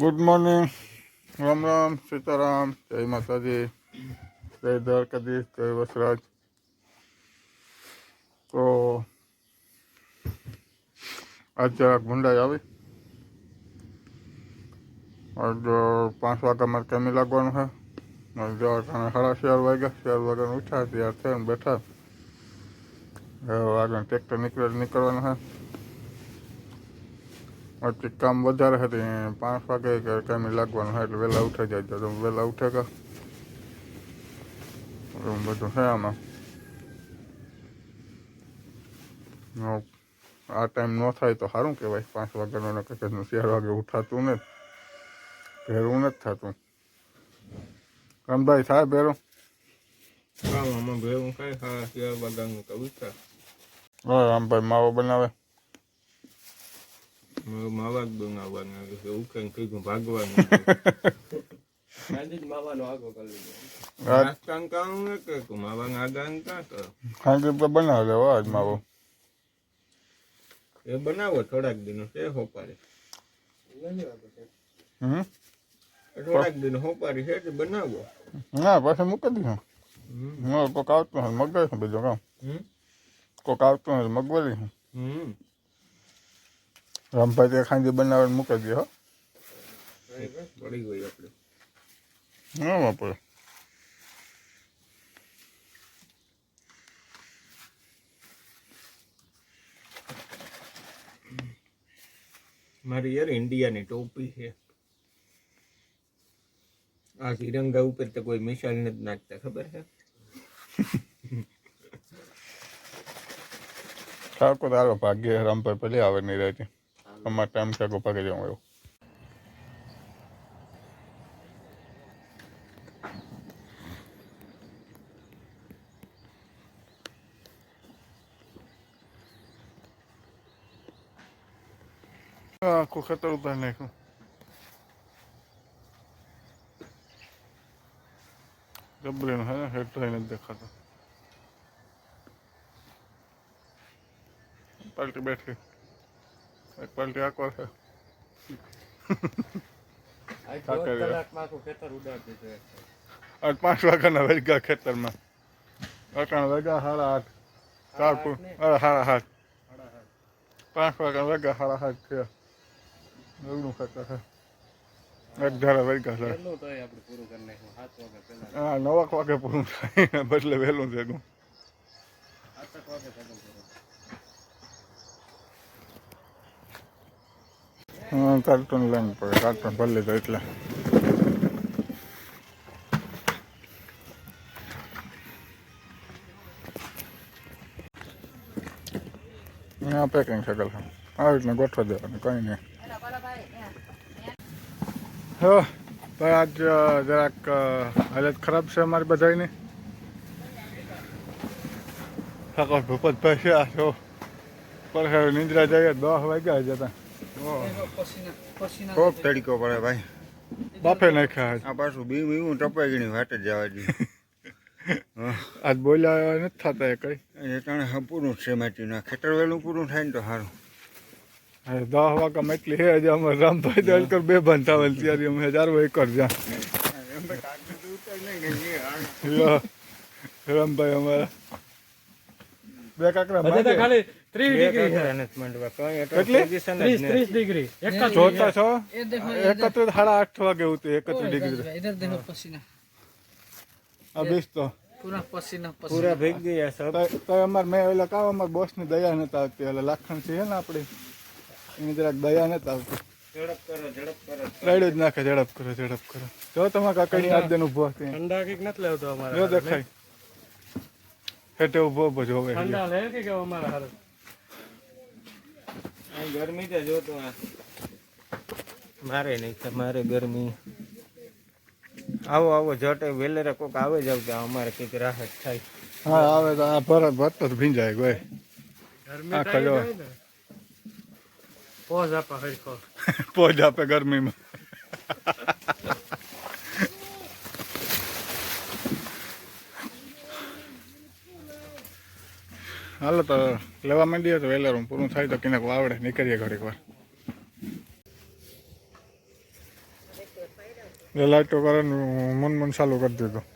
Good morning Ram Ram Sitaram જય માતાજી જય દ્વારકાધીશ જય વસરાજ તો આજ જરાક ભૂંડાઈ આવી આજ પાંચ વાગ્યા મારે કેમી લાગવાનું છે મારે જવા ટાણે સાડા ચાર વાગ્યા ચાર વાગ્યાને ઉઠ્યા ત્યાર થઈને બેઠા હવે આગળ ટ્રેક્ટર નીકળે નીકળવાનું છે પછી કામ વધારે હતી પાંચ વાગે કામે લાગવાનું હોય એટલે વહેલા ઉઠે જાય તો વહેલા ઉઠે કા? એવું બધું છે આમાં. આ ટાઈમ ન થાય તો સારું કહેવાય. પાંચ વાગ્યાનો ને કંઈક ચાર વાગે ઉઠાતું ને ભેરવું નથી થતું. રમભાઈ થાય ભેરું હા રામભાઈ માવો બનાવે. માવા છે ઉકેન કીધું ભાગવાનું બનાવી થોડાક દિનો છે હોપારી થોડાક દિન હોપારી છે તે બનાવો ના પાછું મૂકી દીધું કોક આવતું મગાવીશું બીજું કામ કોક આવતું મગવાલીશું હમ. રામભાઈ તે ખાંડી બનાવીને મૂકી દે હો. પડી ગઈ આપણે ના વાપરે. મારી યાર ઇન્ડિયાની ટોપી છે. આ તિરંગા ઉપર તો કોઈ મિસાઇલ નથી નાખતા ખબર છે? ઠાકોર તારો ભાગ્ય રામભાઈ પેલી આવે નહીં રહેતી અમારે ટાઈમ ઠાકો ભાગી જવું એવું. આખું ખેતર ઉતારી નાખ્યું. ગબરીનું હે હેઠ થઈને દેખાતો. પાલટી બેઠી. એક પાલટી આંકો છે આઠ પાંચ વાગ્યાના વેગા ખેતરમાં અટાણ વેગા સાડા આઠ ચાર સાડા આઠ પાંચ વાગ્યા વેગા સાડા આઠ થયા એવડું ખેતર છે ધારા છે હા નવાક વાગે પૂરું થાય બદલે વહેલું ભેગું કાર્ટૂન લઈને પડે કાર્ટૂન ભરી લીધો એટલે. આ પેકિંગ છે. કલમ આવી રીતના ગોઠવા દેવાનું, કંઈ નહીં. હો ભાઈ આજ જરાક હાલત ખરાબ છે અમારી બધાની સકાળ ભૂપતભાઈ છે, આ છો પર નિંદ્રા જઈએ દસ વાગ્યા જતા ખૂબ તડકો પડે ભાઈ. બાફે નાખ્યા આજ. આ પાછું બી બીવું ટપાઈ ગયું વાટ જ જવા દે. આજ બોલ્યા નથી થતા એ કઈ. એ તણે હા પૂરું છે માટીનું આ ખેતર વહેલું પૂરું થાય ને તો સારું. અરે દસ વાગ્યા એટલી હે હજી અમે રામભાઈ દલ કર બે બંધાવેલ ત્યારે અમે હજાર એક કર જા યો, રામભાઈ અમારા. બે કાકરા ખાલી બોસની દયા નતા આવતી. ઓલા લાખણ છે ને આપડી એની જરાક દયા નતા આવતી. ઝડપ કરો ઝડપ કરો. રાઈડ જ નાખે ઝડપ કરો ઝડપ કરો. જો તમાર કાકડી આજ ઊભો ઠંડા કંઈક નથી લેવતો અમારા જો દેખાય. હેટે ઊભો ઊભો જોવે. ઠંડા લે કે અમારા હારું ગરમી તો જોતું આ. મારે નહીં તમારે મારે ગરમી. આવો આવો જટે વેલેરે કોક આવે જાવ કે અમારે કંઈક રાહત થાય. હા આવે તો આ ભરત ભરતો ભીંજાય ગોય. ગરમી આ. આવી પોઝ આપે હરખો. પોજ આપે ગરમીમાં. હાલો તો લેવા માંડીએ તો વહેલા રૂમ પૂરું થાય તો કિનાક આવડે નીકળીએ ઘડીક વાર. લાઈટો કરે મન મન ચાલુ કરી દીધું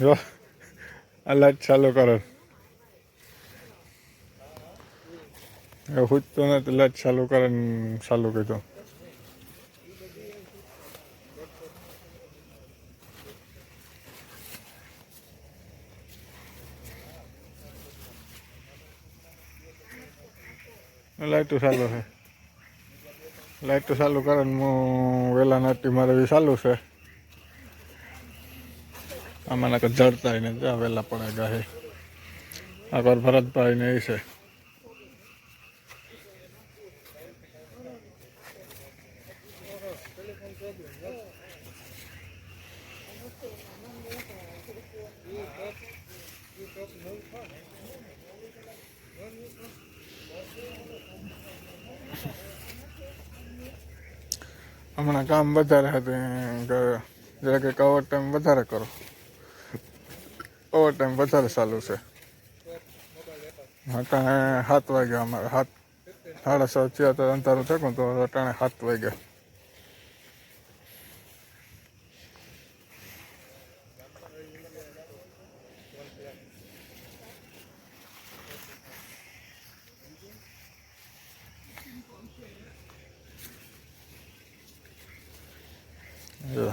જો, આ લાઈટ ચાલુ કરે. એ તો નથી લાઈટ ચાલુ કરે ચાલુ કીધું લાઈટો ચાલુ છે. લાઈટો ચાલુ કરે હું વહેલા નાટી મારે બી ચાલુ છે. આમાં કે જડતા ને ત્યાં વહેલા પડે ગાહે આગળ ભરતભાઈ ને એ છે. હમણાં કામ વધારે હતું જરા કે ઓવર ટાઈમ વધારે કરો. ઓવર ટાઈમ વધારે ચાલુ છે. અટાણે સાત વાગ્યા અમારે સાત, સાડા સાત થયા તો અંધારું થયું તો અટાણે સાત વાગ્યા.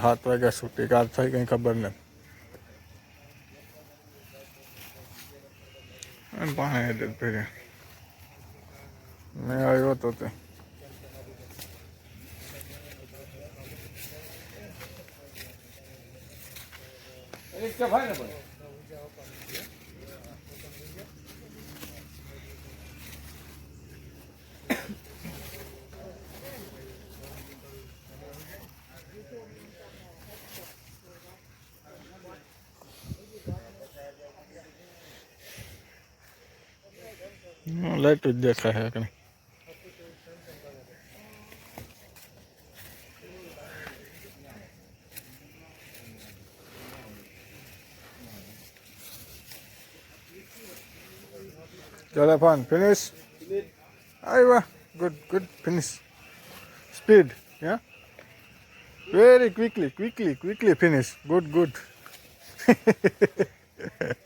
સાત વાગ્યા છૂટી કાર થઈ કઈ ખબર નથી અને પાણી હેડે ફેરે મેં આવ્યો તો તે લાઈટ જ દેખાય છે કઈ Telephone, finish. Aiwa, good, good, finish. Speed, yeah? Very quickly, quickly, quickly finish. Good, good.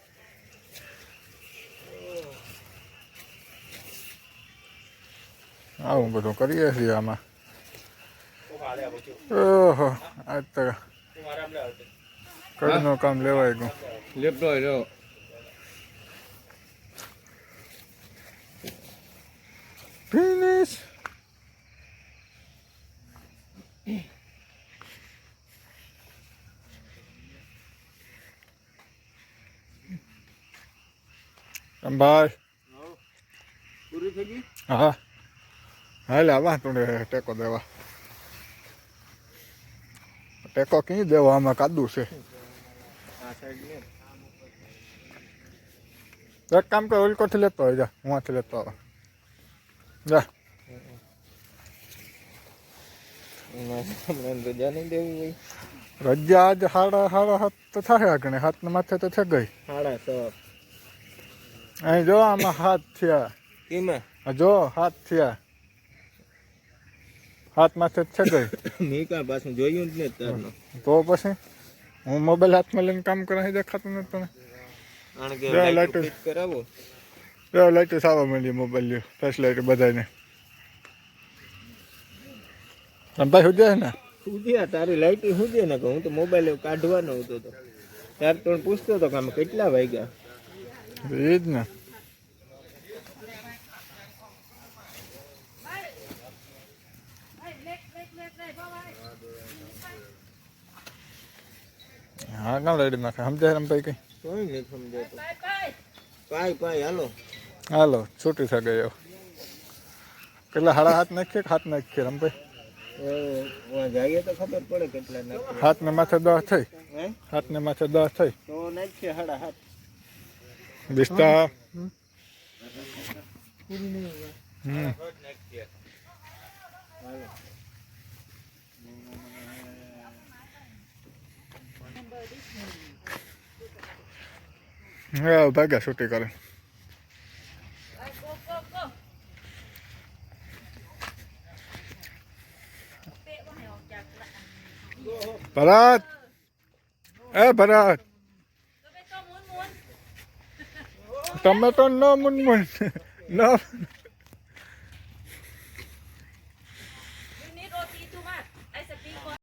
આવું બધું કરીએ છીએ આમાં ઓહો આજ તો કડનું કામ લેવાય ગયું લેપટો by. No. ભાઈ પૂરી થઈ ગઈ હા હાલે આવા તું ટેકો દેવા. ટેકો કઈ દેવા? આમાં કાદુ છે. ને એક કામ કર ઓલકોથી લેતો હોય જા હું લેતો આવે. જા. રજા નહીં દેવી હોય રજા આજ સાડા સાડા હાથ તો થાય આગળ હાથના માથે તો થઈ ગઈ. સાડા છ અહીં જો આમાં હાથ થયા. કેમાં? જો હાથ થયા. હાથ માથે જ છે ગઈ મેં કાં પાછું જોયું જ નહીં તો પછી હું મોબાઈલ હાથમાં લઈને કામ કરવા દેખાતું નથી તને? લાઈટ. કરાવો. લાઈટ સાવા મળી મોબાઈલ ફેસ લાઈટ બધાને ભાઈ સુધી ને? સુધ્યા તારી લાઈટ સુધ્યા ને હું તો મોબાઈલ કાઢવાનો હતો તો. ત્યારે તો પૂછતો હતો કે આમાં કેટલા વાગ્યા? એ જ ને. હા કામ રેડી નાખે? સમજાય રમભાઈ કઈ? કોઈ નહીં સમજાય પાય પાય હાલો. હાલો છૂટી શકે એવું કેટલા હાડા હાથ નાખીએ હાથ નાખીએ રમભાઈ? જઈએ તો ખબર પડે કેટલા નાખે હાથને માથે દસ થઈ. હે? હાથને માથે દસ થઈ. તો નાખીએ હાડા હાથ. વિસ્તા હમ. ਆ ਉਹ ਬੱਗਾ ਛੁੱਟੇ ਕਰ ਬਰਾਤ ਐ ਬਰਾਤ ਤੁਮੇ ਤਾਂ ਮੁੰਨ ਮੁੰਨ ਤੁਮੇ ਤਾਂ ਨਾ ਮੁੰਨ ਮੁੰਨ ਨਾ